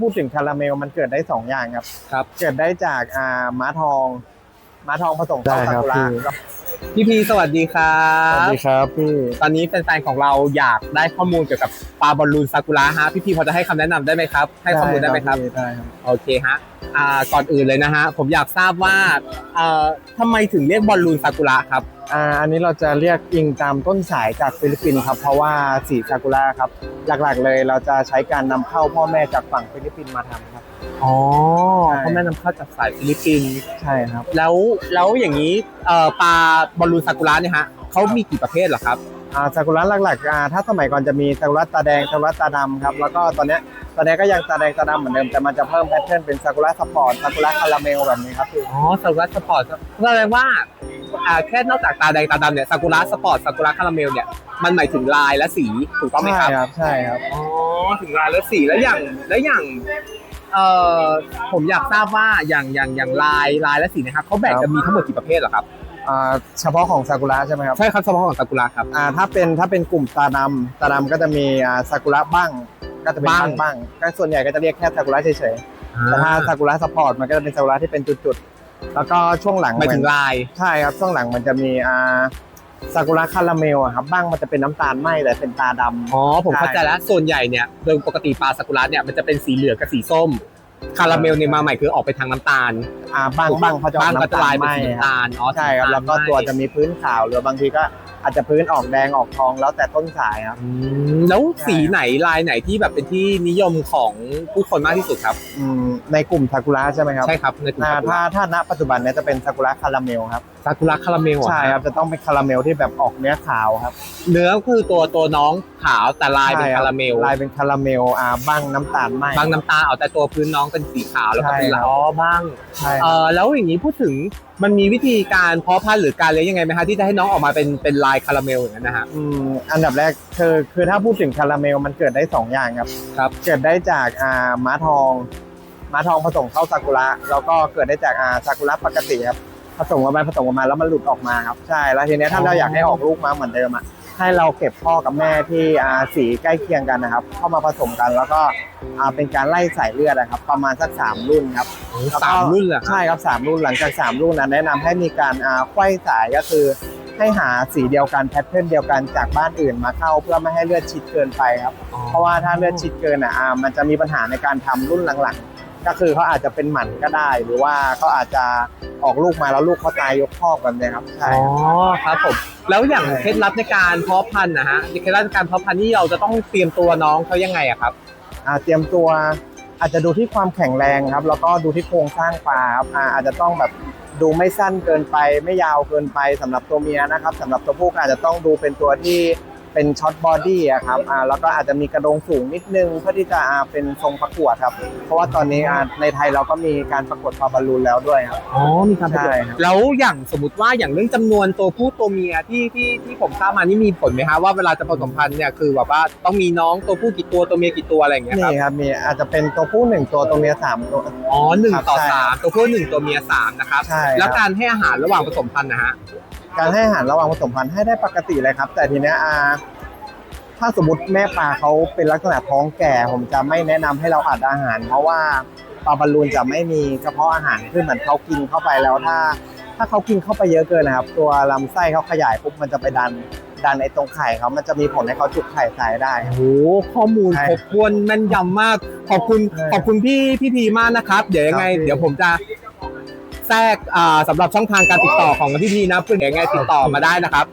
พูดถึงคาราเมลมันเกิดได้สองอย่างครับ ครับ เกิดได้จากอ่าม้าทองม้าทองผสมได้เข้าซาครับกุระพี่แล้ว พี่พีสวัสดีครัสวัสบ ดีครับพี่ตอนนี้แฟนๆของเราอยากได้ข้อมูลเกี่ยวกับปลาบอลลูนซากุระฮะพี่พีพอจะให้คำแนะนำได้ไหมครับ ให้ข้อมูลได้ไหมครับ พี่ได้ครับ โอเคฮะอ่าก่อนอื่นเลยนะฮะ ผมอยากทราบว่าเอ่อทำไมถึงเรียกบอลลูนซากุระครับ อ่าอันนี้เราจะเรียกอิงตามต้นสายจากฟิลิปปินส์ครับ เพราะว่าสีซากุระครับ หลักๆเลยเราจะใช้การนำเข้าพ่อแม่จากฝั่งฟิลิปปินส์มาทำครับ อ๋อใช่พ่อแม่นำเข้าจากสายฟิลิปปินส์ใช่ครับ แล้วแล้วอย่างนี้เอ่อปลาบอลลูนซากุระเนี่ยฮะเขามีกี่ประเภทเหรอครับ อ่าซากุระหลักๆอ่าถ้าสมัยก่อนจะมีซากุระตาแดงซากุระตาดำครับ แล้วก็ตอนเนี้ยตอนนี้ก็ยังตาแดงตาดำเหมือนเดิมแต่มันจะเพิ่มแพทเทิร์นเป็นซากุระสปอร์ตซากุระคาราเมลแบบนี้ครับพี่อ๋อซากุระสปอร์ตแสดงว่าอ่าแค่นอกจากตาแดงตาดำเนี่ยซากุระสปอร์ตซากุระคาราเมลเนี่ยมันหมายถึงลายและสีถูกต้องไหมใช่ครับครับ ใช่ครับ อ๋อถึงลายและสีแล้วอย่างแล้วอย่าง เอ่อผมอยากทราบว่าอย่างอย่างอย่างลายลายและสีนะครับเขาแบ่งกันมีทั้งหมดกี่ประเภทเหรอครับอ่าเฉพาะของซากุระใช่ไหมครับใช่ครับเฉพาะของซากุระครับอ่าถ้าเป็นถ้าเป็นกลุ่มตาดำตาดำก็จะมีอ่าซากุระบ้าง ก็จะเป็นบ้าง บ้างบ้างก็ส่วนใหญ่ก็จะเรียกแค่ซากุระเฉยๆแต่ถ้าซากุระสปอร์ตมันก็จะเป็นซากุระที่เป็นจุดๆแล้วก็ช่วงหลังหมายถึงนลาย ใช่ครับช่วงหลังมันจะมีอ่า ซากุระคาราเมลอะครับบ้างมันจะเป็นน้ำตาลไหมแต่เป็นตาดำ อ๋อผมเข้าใจแล้วส่วนใหญ่เนี่ยโดยปกติปลาซากุระเนี่ยมันจะเป็นสีเหลืองกับสีส้ม คาราเมลเนี่ยมาใหม่คือออกไปทางน้ำตาลอ่าบ้างบ้างเขาจะออกบ้างก็น้ำจะตาลาลยไหเป็นมสีครับน้ำตาลอ๋อใช่ครับสีแล้วน้ำตาก็ตัวจะมีพื้นขาวหรือบางทีก็อาจจะพื้นออกแดงออกทองแล้วแต่ต้นสายครับ อืมแล้วสีไหนลายไหนที่แบบเป็นที่นิยมของผู้คนมากที่สุดครับ อืมในกลุ่มซากุระใช่ไหมครับใช่ครับในกลุ่มอ่าซากุถ้าระถ้าณปัจจุบันเนี้จะเป็นซากุระคาราเมลครับซากุระคาราเมลเหอใช่ครับจะต้องเป็นคาราเมลที่แบบออกเนื้อขาวครับเนื้อคือตัวตัวน้องขาวแต่ลายเป็นใช่บคาราเมลลายเป็นคาราเมลอ่าบ้างน้ำตาลไหม บางน้ำตาลเอาแต่ตัวพื้นน้องเป็นสีขาวแล้วก็เป็นใช่ครับ ล้อบ้าง ใช่คเอรับอแล้วอย่างนี้พูดถึงมันมีวิธีการเพาะพันธุ์หรือการเลี้ยงยังไงไหมฮะที่จะให้น้องออกมาเป็นเป็นลายคาราเมลอย่างนั้นนะฮะอืมอันดับแรกคือคือถ้าพูดถึงคาราเมลมันเกิดได้สองอย่างครับ ครับ เกิดได้จากอ่าม้าทองม้าทองผสมเข้าซากุระแล้วก็เกิดได้จากอ่าซากุระปกติครับ ผสมกันไปผสมกันมาแล้วมันหลุดออกมาครับใช่แล้วทีเนี้ยถ้าเราอยากให้ออกลูกมาเหมือนเดิมอะให้เราเก็บพ่อกับแม่ที่อ่าสีใกล้เคียงกันนะครับ เข้ามาผสมกันแล้วก็อ่าเป็นการไล่สายเลือดนะครับ ประมาณสักสามรุ่นครับสามรุ่นเหรอฮะใช่ครับสามรุ่นหลังจากสามรุ่นนั้นแนะนำให้มีการอ่าไขว้สายก็คือ ให้หาสีเดียวกันแพทเทิร์นเดียวกันจากบ้านอื่นมาเข้า เพื่อไม่ให้เลือดชิดเกินไปครับ เพราะว่าถ้าเลือดชิดเกินอะอ่ามันจะมีปัญหาในการทำรุ่นหลังๆ ก็คือเขาอาจจะเป็นหมันก็ได้ หรือว่าเขาอาจจะ ออกลูกมาแล้วลูกเขาตายยกคอกแบบเนี้ยครับใช่อ๋อครับผมแล้วอย่างเคล็ดลับในการเพาะพันธุ์นะฮะเคล็ดลับในการเพาะพันธุ์นี่เราจะต้องเตรียมตัวน้องเขายังไงอะครับ อ่าเตรียมตัวอาจจะดูที่ความแข็งแรงครับ แล้วก็ดูที่โครงสร้างปลาครับอ่าอาจจะต้องแบบดูไม่สั้นเกินไป ไม่ยาวเกินไปสำหรับตัวเมียนะครับสำหรับตัวผู้ก็อาจจะต้องดูเป็นตัวที่ เป็นช็อตบอดี้อะครับอ่าแล้วก็อาจจะมีกระดงสูงนิดนึงเพื่อที่จะอ่าเป็นทรงประกวดครับ เพราะว่าตอนนี้อ่าในไทยเราก็มีการประกวดปลาบอลลูนแล้วด้วยครับ อ๋อมีการประกวดใช่ครับ แล้วอย่างสมมติว่าอย่างเรื่องจำนวนตัวผู้ตัวเมียที่ที่ที่ผมทราบมานี่มีผลไหมฮะว่าเวลาจะผสมพันธุ์เนี่ยคือแบบว่าต้องมีน้องตัวผู้กี่ตัวตัวเมียกี่ตัวอะไรอย่างเงี้ยครับ นี่ครับมีอาจจะเป็นตัวผู้หนึ่งตัวตัวเมียสามตัว อ๋อหนึ่งครับต่อใช่สามตัวผู้หนึ่งตัวเมียสามนะครับ ใช่ครับ แล้วการให้อาหารระหว่างผสมพันธุ์นะฮะ การให้อาหารระหว่างผสมพันธุ์ให้ได้ปกติเลยครับ แต่ทีเนี้ยอ่าถ้าสมมติแม่ปลาเขาเป็นลักษณะท้องแก่ ผมจะไม่แนะนำให้เราอัดอาหาร เพราะว่าปลาบอลลูนจะไม่มีกระเพาะอาหารคือเหมือนเขากินเข้าไปแล้วถ้า ถ้าเขากินเข้าไปเยอะเกินนะครับ ตัวลำไส้เขาขยายปุ๊บมันจะไปดันดันไอ้ตรงไข่เขามันจะมีผลให้เขาจุกไข่ตายได้ครับ โอ้โหข้อมูลใช่ครบถ้วนแม่นยำมาก ขอบคุณใช่ขอบคุณพี่พี่ทีมากนะครับ เดี๋ยวยังไง ครับพี่ เดี๋ยวผมจะ แทรกสำหรับช่องทางการติดต่อของพี่พีนะเพื่อนยังไงติดต่อมาได้นะครับ